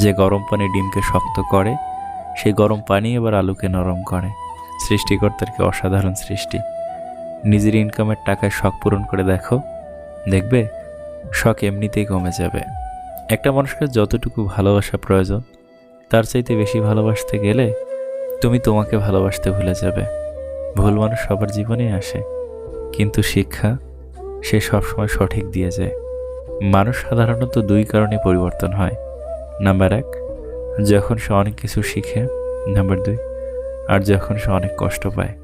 যে গরম পানি ডিমকে শক্ত করে, সেই গরম পানি এবার আলুকে নরম করে। সৃষ্টিকর্তার কি অসাধারণ সৃষ্টি। নিজের ইনকামের টাকায় শখ পূরণ করে দেখো, দেখবে, শখ এমনিতেই কমে যাবে। একটা মানুষকে যতটুকু ভালোবাসা প্রয়োজন, তার চাইতে বেশি ভালোবাসতে গেলে তুমি তোমাকে ভালোবাসতে ভুলে যাবে। ভুল মানুষ সবার জীবনেই আসে, কিন্তু শিক্ষা সে সবসময় সঠিক দিয়ে যায়। মানুষ সাধারণত দুই কারণে পরিবর্তন হয়। নাম্বার এক, যখন সে অনেক কিছু শিখে। নাম্বার দুই, আর যখন সে অনেক কষ্ট পায়।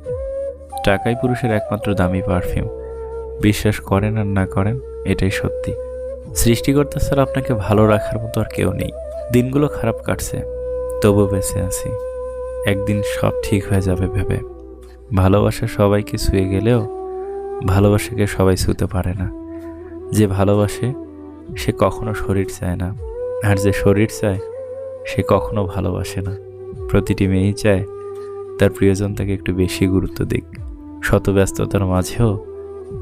টাকাই পুরুষের একমাত্র দামি পারফিউম বিশ্বাস করেন আর না করেন, এটাই সত্যি। সৃষ্টিকর্তা স্যার আপনাকে ভালো রাখার মতো আর কেউ নেই। দিনগুলো খারাপ কাটছে তবু বেঁচে আছি। একদিন সব ঠিক হয়ে যাবে ভেবে। ভালোবাসা সবাইকে ছুঁয়ে গেলেও ভালোবাসাকে সবাই ছুঁতে পারে না। যে ভালোবাসে, সে কখনো শরীর চায় না। আর যে শরীর চায়, সে কখনো ভালোবাসে না। প্রতিটি মেয়েই চায়, তার প্রিয়জন তাকে একটু বেশি গুরুত্ব দিক। শত ব্যস্ততার মাঝেও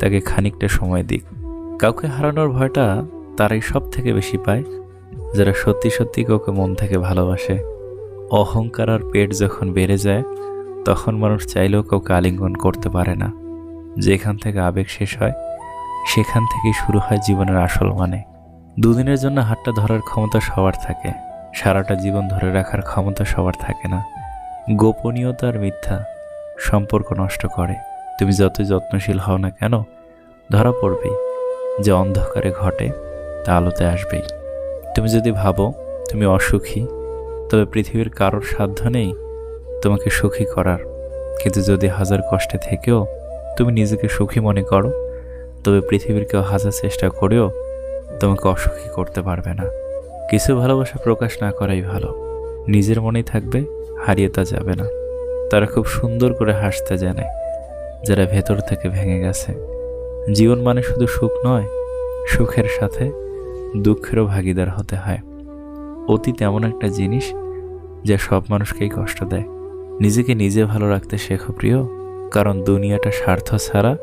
তাকে খানিকটা সময় দিক। কাউকে হারানোর ভয়টা তারাই সব থেকে বেশি পায়, যারা সত্যি সত্যি কাউকে মন থেকে ভালোবাসে। অহংকার আর পেট যখন বেড়ে যায়, তখন মানুষ চাইলেও কাউকে আলিঙ্গন করতে পারে না। যেখান থেকে আবেগ শেষ হয়, সেখান থেকেই শুরু হয় জীবনের আসল মানে। দুদিনের জন্য হাতটা ধরার ক্ষমতা সবার থাকে। সারাটা জীবন ধরে রাখার ক্ষমতা সবার থাকে না। গোপনীয়তা আর মিথ্যা সম্পর্ক নষ্ট করে। তুমি যতই যত্নশীল হও না কেন, ধরা পড়বেই। যে অন্ধকারে ঘটে, তা আলোতে আসবেই। তুমি যদি ভাবো তুমি অসুখী, তবে পৃথিবীর কারোর সাধ্য নেই তোমাকে সুখী করার। কিন্তু যদি হাজার কষ্টে থেকেও তুমি নিজেকে সুখী মনে করো, তবে পৃথিবীর কেউ হাজার চেষ্টা করেও তোমাকে অসুখী করতে পারবে না। কিছু ভালোবাসা প্রকাশ না করাই ভালো। নিজের মনেই থাকবে, হারিয়ে তা যাবে না। তারা খুব সুন্দর করে হাসতে জানে, যারা ভেতর থেকে ভেঙে গেছে। জীবন মানে শুধু সুখ নয়, সুখের সাথে দুঃখেরও ভাগিদার হতে হয়। অতীত এমন একটা জিনিস, যা সব মানুষকেই কষ্ট দেয়। নিজেকে নিজে ভালো রাখতে শেখো প্রিয়, কারণ দুনিয়াটা স্বার্থ ছাড়া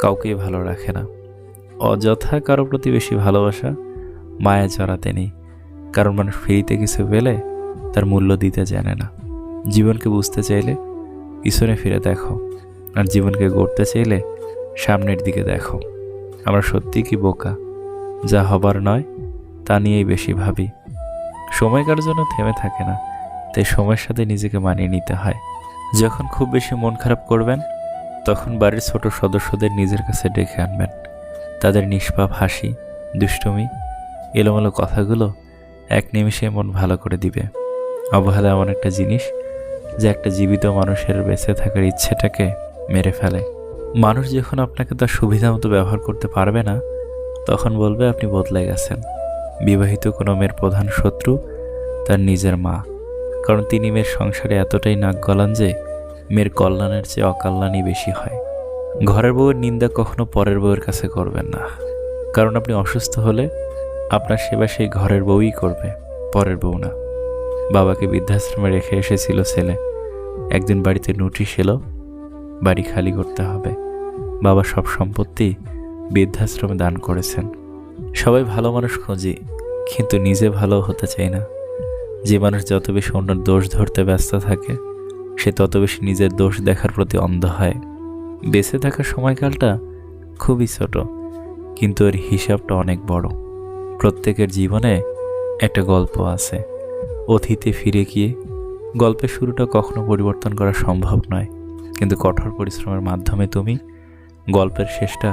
কাউকেই ভালো রাখে না। অযথা কারও প্রতি বেশি ভালোবাসা মায়া জড়াতে নেই। কারণ মানুষ ফ্রিতে কিছু পেলে তার মূল্য দিতে জানে না। জীবনকে বুঝতে চাইলে পিছনে ফিরে দেখো। আর জীবনকে গড়তে চাইলে সামনের দিকে দেখো। আমরা সত্যি কি বোকা? যা হবার নয়, তা নিয়েই বেশি ভাবি। সময় কার জন্য থেমে থাকে না, তাই সময়ের সাথে নিজেকে মানিয়ে নিতে হয়। যখন খুব বেশি মন খারাপ করবেন, তখন বাড়ির ছোট সদস্যদের নিজের কাছে ডেকে আনবেন। তাদের নিষ্পাপ হাসি, দুষ্টুমি, এলোমেলো কথাগুলো এক নিমিষে মন ভালো করে দিবে। অবহেলা এমন একটা জিনিস যে একটা জীবিত মানুষের বেঁচে থাকার ইচ্ছেটাকে মেরে ফেলে। মানুষ যখন আপনাকে তার সুবিধা মতো ব্যবহার করতে পারবে না, তখন বলবে আপনি বদলে গেছেন। বিবাহিত কোনো মেয়ের প্রধান শত্রু তার নিজের মা। কারণ তিনি মেয়ের সংসারে এতটাই নাক গলান যে মেয়ের কল্যাণের চেয়ে অকল্যাণই বেশি হয়। ঘরের বউয়ের নিন্দা কখনো পরের বউয়ের কাছে করবেন না। কারণ আপনি অসুস্থ হলে আপনার সেবা সেই ঘরের বউই করবে, পরের বউ না। বাবাকে বৃদ্ধাশ্রমে রেখে এসেছিল ছেলে। একদিন বাড়িতে নোটিশ এলো, বাড়ি খালি করতে হবে। বাবা সব সম্পত্তি বৃদ্ধাশ্রমে দান করেছেন। সবাই ভালো মানুষ খুঁজি, কিন্তু নিজে ভালো হতে চায় না। যে মানুষ যত বেশি অন্যের দোষ ধরতে ব্যস্ত থাকে, সে তত বেশি নিজের দোষ দেখার প্রতি অন্ধ হয়। বেঁচে থাকার সময়কালটা খুবই ছোট, কিন্তু এর হিসাবটা অনেক বড়। প্রত্যেকের জীবনে একটা গল্প আছে, অতীতে ফিরে গিয়ে গল্পের শুরুটা কখনো পরিবর্তন করা সম্ভব নয়, কিন্তু কঠোর পরিশ্রমের মাধ্যমে তুমি গল্পের শেষটা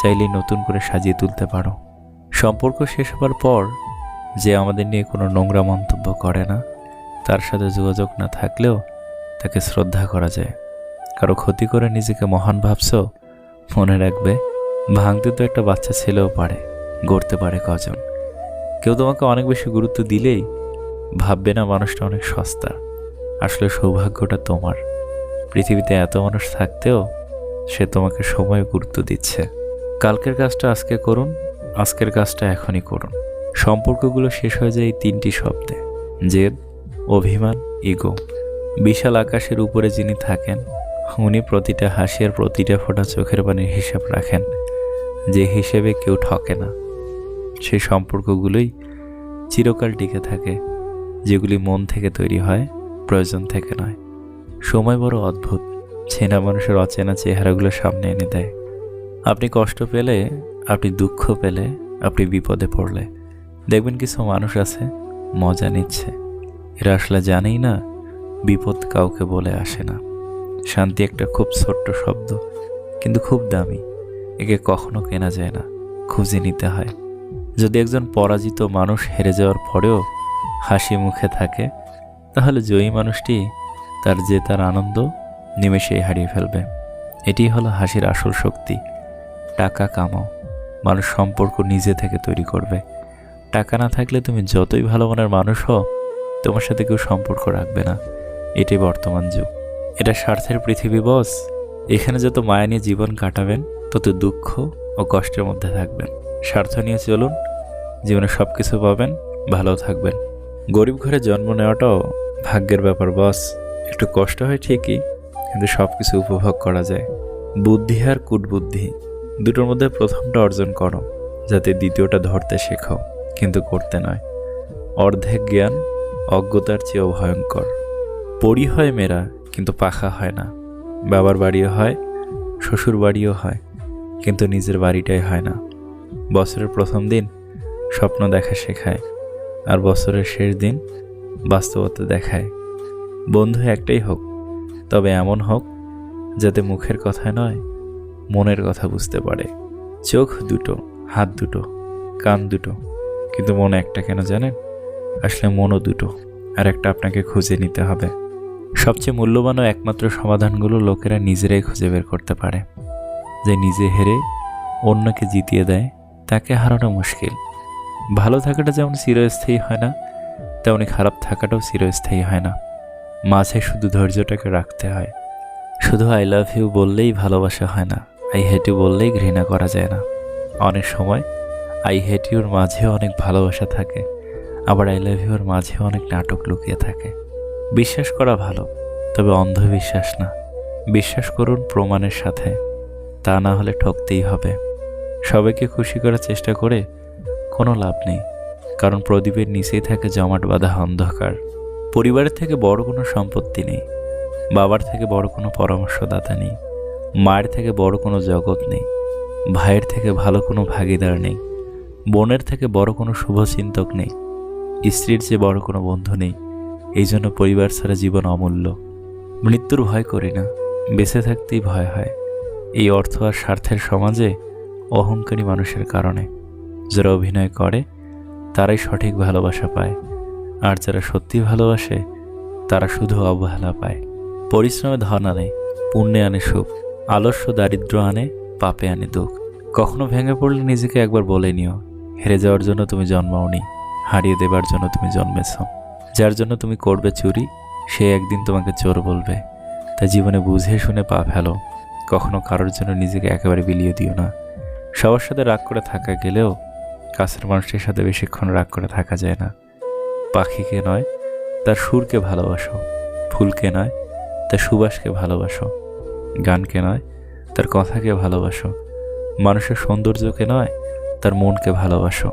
চাইলেই নতুন করে সাজিয়ে তুলতে পারো। সম্পর্ক শেষ হবার পর যে আমাদের নিয়ে কোনো নোংরা মন্তব্য করে না, তার সাথে যোগাযোগ না থাকলেও তাকে শ্রদ্ধা করা যায়। কারও ক্ষতি করে নিজেকে মহান ভাবছ? মনে রাখবে, ভাঙতে তো একটা বাচ্চা ছেলেও পারে, গড়তে পারে কজন। কেউ তোমাকে অনেক বেশি গুরুত্ব দিলেই ভাববে না মানুষটা অনেক সস্তা। আসলে সৌভাগ্যটা তোমার। পৃথিবীতে এত মানুষ থাকতেও সে তোমাকে সময় গুরুত্ব দিচ্ছে। কালকের কাজটা আজকে করুন, আজকের কাজটা এখনই করুন। সম্পর্কগুলো শেষ হয়ে যায় এই তিনটি শব্দে। জেদ, অভিমান, ইগো। বিশাল আকাশের উপরে যিনি থাকেন উনি প্রতিটা হাসি আর প্রতিটা ফোঁটা চোখের পানির হিসাব রাখেন, যে হিসেবে কেউ ঠকে না। সেই সম্পর্কগুলোই চিরকাল টিকে থাকে, যেগুলি মন থেকে তৈরি হয়, প্রয়োজন থেকে নয়। সময় বড় অদ্ভুত, চেনা মানুষের অচেনা চেহারাগুলো সামনে এনে দেয়। আপনি কষ্ট পেলে, আপনি দুঃখ পেলে, আপনি বিপদে পড়লে। দেখবেন কিছু মানুষ আছে, মজা নিচ্ছে। এরা আসলে জানেই না, বিপদ কাউকে বলে আসে না। শান্তি একটা খুব ছোট্ট শব্দ, কিন্তু খুব দামি। একে কখনো কেনা যায় না, খুঁজে নিতে হয়। যদি একজন পরাজিত মানুষ হেরে যাওয়ার পরেও হাসি মুখে থাকে, তাহলে জয়ী মানুষটি তার যে তার আনন্দ নিমেষেই হারিয়ে ফেলবে। এটি হলো হাসির আসল শক্তি। টাকা কামাও, মানুষ সম্পর্ক নিজে থেকে তৈরি করবে। টাকা না থাকলে তুমি যতই ভালো মনের মানুষ হও, তোমার সাথে কেউ সম্পর্ক রাখবে না। এটি বর্তমান যুগ। এটা স্বার্থের পৃথিবী, বস। এখানে যত মায়া নিয়ে জীবন কাটাবেন, তত দুঃখ ও কষ্টের মধ্যে থাকবেন। স্বার্থ নিয়ে চলুন, জীবনে সব কিছু পাবেন ভালো থাকবেন। গরিব ঘরে জন্ম নেওয়াটাও ভাগ্যের ব্যাপার, বস। একটু কষ্ট হয় ঠিকই, কিন্তু সব কিছু উপভোগ করা যায়। বুদ্ধি আর কূটবুদ্ধি, দুটোর মধ্যে প্রথমটা অর্জন করো, যাতে দ্বিতীয়টা ধরতে শেখো, কিন্তু করতে নয়। অর্ধেক জ্ঞান, অজ্ঞতার চেয়েও ভয়ঙ্কর। পরি হয় মেয়েরা কিন্তু পাখা হয় না। বাবার বাড়িও হয়, শ্বশুর বাড়িও হয়, কিন্তু নিজের বাড়িটাই হয় না। বছরের প্রথম দিন স্বপ্ন দেখা শেখায় আর বছরের শেষ দিন বাস্তবতা দেখায়। বন্ধু একটাই হোক, তবে এমন হোক যাতে মুখের কথা নয়, মনের কথা বুঝতে পারে। চোখ দুটো, হাত দুটো, কান দুটো, কিন্তু মন একটা কেন জানেন? আসলে মনও দুটো, আর একটা আপনাকে খুঁজে নিতে হবে। সবচেয়ে মূল্যবান ও একমাত্র সমাধানগুলো লোকেরা নিজেরাই খুঁজে বের করতে পারে। যে নিজে হেরে অন্যকে জিতিয়ে দেয়, তাকে হারানো মুশকিল। ভালো থাকাটা যেমন চিরস্থায়ী হয় না, তেমনি খারাপ থাকাটাও চিরস্থায়ী হয় না। মাঝে শুধু ধৈর্যটাকে রাখতে হয়। শুধু আই লাভ ইউ বললেই ভালোবাসা হয় না আই হেট ইউ বললেই ঘৃণা করা যায় না। অনেক সময় আই হেট ইউর মাঝেও অনেক ভালোবাসা থাকে, আবার আই লাভ ইউর মাঝেও অনেক নাটক লুকিয়ে থাকে। বিশ্বাস করা ভালো, তবে অন্ধবিশ্বাস না। বিশ্বাস করুন প্রমাণের সাথে, তা না হলে ঠকতেই হবে। সবাইকে খুশি করার চেষ্টা করে কোনো লাভ নেই, কারণ প্রদীপের নিচেই থাকে জমাট বাঁধা অন্ধকার। পরিবারের থেকে বড় কোনো সম্পত্তি নেই, বাবার থেকে বড় কোনো পরামর্শদাতা নেই, মায়ের থেকে বড় কোনো জগৎ নেই, ভাইয়ের থেকে ভালো কোনো ভাগিদার নেই, বোনের থেকে বড় কোনো শুভচিন্তক নেই, স্ত্রীর চেয়ে বড় কোনো বন্ধু নেই। এই জন্য পরিবার ছাড়া জীবন অমূল্য। মৃত্যুর ভয় করি না, বেঁচে থাকতেই ভয় হয়। এই অর্থ আর স্বার্থের সমাজে অহংকারী মানুষের কারণে। যারা অভিনয় করে, তারাই সঠিক ভালোবাসা পায়। আর যারা সত্যি ভালোবাসে, তারা শুধু অবহেলা পায়। পরিশ্রমে ধন আনে, পুণ্যে আনে সুখ, আলস্য দারিদ্র আনে, পাপে আনে দুঃখ। কখনো ভেঙে পড়লে নিজেকে একবার বলে নিও, হেরে যাওয়ার জন্য তুমি জন্মাওনি, হারিয়ে দেবার জন্য তুমি জন্মেছ। যার জন্য তুমি করবে চুরি, সে একদিন তোমাকে চোর বলবে। তাই জীবনে বুঝে শুনে পা ফেলো। কখনো কারোর জন্য নিজেকে একেবারে বিলিয়ে দিও না। সবার সাথে রাগ করে থাকা গেলেও কাছের মানুষটির সাথে বেশিক্ষণ রাগ করে থাকা যায় না। পাখিকে নয়, তার সুরকে ভালোবাসো। ফুলকে নয়, তার সুবাসকে ভালোবাসো। গানকে নয়, তার কথাকে ভালোবাসো। মানুষের সৌন্দর্যকে নয়, তার মনকে ভালোবাসো।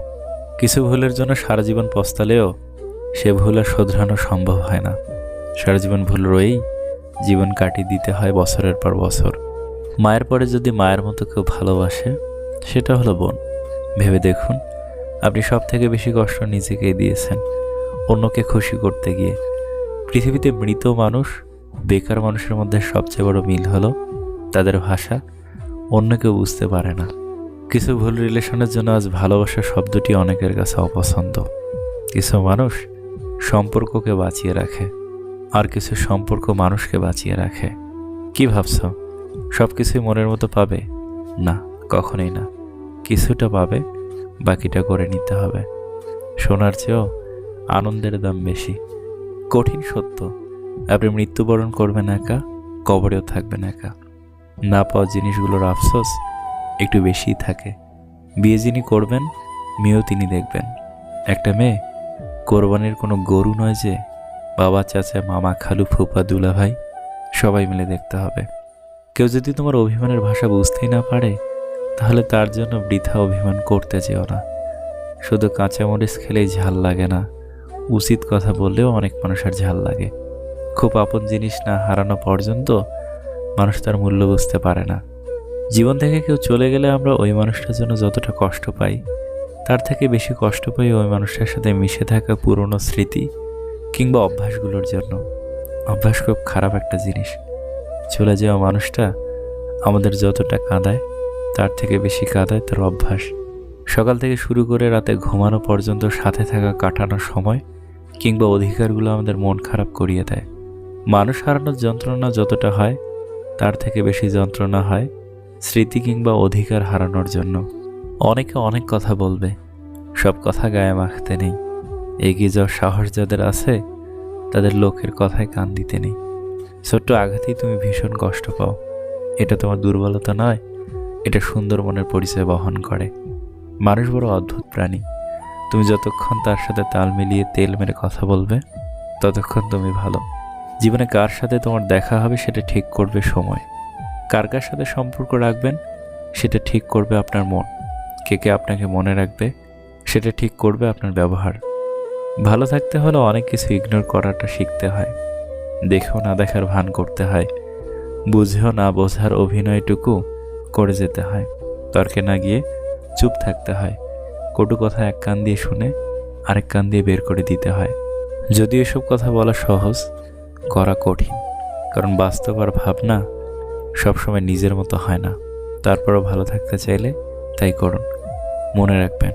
কিছু ভুলের জন্য সারা জীবন পস্তালেও সে ভুল আর শোধরানো সম্ভব হয় না। সারা জীবন ভুল রয়েই জীবন কাটিয়ে দিতে হয় বছরের পর বছর। মায়ের পরে যদি মায়ের মতো কেউ ভালোবাসে, সেটা হলো বোন। ভেবে দেখুন, আপনি সব থেকে বেশি কষ্ট নিজেকেই দিয়েছেন, অন্যকে খুশি করতে গিয়ে। পৃথিবীতে মৃত মানুষ, বেকার মানুষের মধ্যে সবচেয়ে বড় মিল হলো তাদের ভাষা, অন্য কেউ বুঝতে পারে না। কিছু ভুল রিলেশনের জন্য আজ ভালোবাসা শব্দটি অনেকের কাছে অপছন্দ। কিছু মানুষ সম্পর্ককে বাঁচিয়ে রাখে। আর কিছু সম্পর্ক মানুষকে বাঁচিয়ে রাখে। কি ভাবছ? সব কিছুই মনের মতো পাবে? না, কখনোই না। কিছুটা পাবে, বাকিটা করে নিতে হবে। সোনার চেয়েও আনন্দের দাম বেশি। কঠিন সত্য। আপনি মৃত্যুবরণ করবেন একা, কবরেও থাকবেন একা। না পাওয়া জিনিসগুলোর আফসোস একটু বেশিই থাকে। বিয়ে যিনি করবেন, মেয়েও তিনি দেখবেন। একটা মেয়ে কোরবানির কোনো গরু নয় যে, বাবা, চাচা, মামা, খালু, ফুপা দুলা ভাই সবাই মিলে দেখতে হবে। কেউ যদি তোমার অভিমানের ভাষা বুঝতেই না পারে, তাহলে তার জন্য বৃথা অভিমান করতে যেও না। শুধু কাঁচামরিচ খেলেই ঝাল লাগে না, উচিত কথা বললেও অনেক মানুষের ঝাল লাগে। খুব আপন জিনিস না হারানো পর্যন্ত মানুষ তার মূল্য বুঝতে পারে না। জীবন থেকে কেউ চলে গেলে আমরা ওই মানুষটার জন্য যতটা কষ্ট পাই তার থেকে বেশি কষ্ট পাই ওই মানুষটার সাথে মিশে থাকা পুরনো স্মৃতি কিংবা অভ্যাসগুলোর জন্য। অভ্যাস খুব খারাপ একটা জিনিস। চলে যাওয়া মানুষটা আমাদের যতটা কাঁদায়, তার থেকে বেশি কাঁদায় তার অভ্যাস। সকাল থেকে শুরু করে রাতে ঘুমানো পর্যন্ত সাথে থাকা কাটানোর সময় কিংবা অধিকারগুলো আমাদের মন খারাপ করিয়ে দেয়। মানুষ হারানোর যন্ত্রণা যতটা হয়, তার থেকে বেশি যন্ত্রণা হয় স্মৃতি কিংবা অধিকার হারানোর জন্য। অনেকে অনেক কথা বলবে। সব কথা গায়ে মাখতে নেই। এগিয়ে যাওয়ার সাহস যাদের আছে, তাদের লোকের কথায় কান দিতে নেই। ছোট্ট আঘাতেই তুমি ভীষণ কষ্ট পাও। এটা তোমার দুর্বলতা নয়, এটা সুন্দর মনের পরিচয় বহন করে। মানুষ বড় অদ্ভুত প্রাণী। তুমি যতক্ষণ তার সাথে তাল মিলিয়ে তেল মেরে কথা বলবে, ততক্ষণ তুমি ভালো। জীবনে কার সাথে তোমার দেখা হবে সেটা ঠিক করবে সময়। কার কার সাথে সম্পর্ক রাখবেন, সেটা ঠিক করবে আপনার মন। কে কে আপনাকে মনে রাখবে, সেটা ঠিক করবে আপনার ব্যবহার। ভালো থাকতে হলে অনেক কিছু ইগনোর করাটা শিখতে হয়। দেখেও না দেখার ভান করতে হয়। বুঝেও না বোঝার অভিনয়টুকু করে যেতে হয়। তর্কে না গিয়ে চুপ থাকতে হয়। কটু কথা এক কান দিয়ে শুনে আরেক কান দিয়ে বের করে দিতে হয়। যদি এসব কথা বলা সহজ, করা কঠিন। কারণ বাস্তব আর ভাবনা সবসময় নিজের মতো হয় না। তারপরও ভালো থাকতে চাইলে তাই করুন। মনে রাখবেন,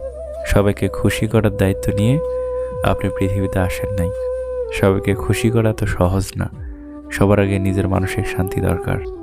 সবাইকে খুশি করার দায়িত্ব নিয়ে আপনি পৃথিবীতে আসেন নাই। সবাইকে খুশি করা তো সহজ না। সবার আগে নিজের মানসিক শান্তি দরকার।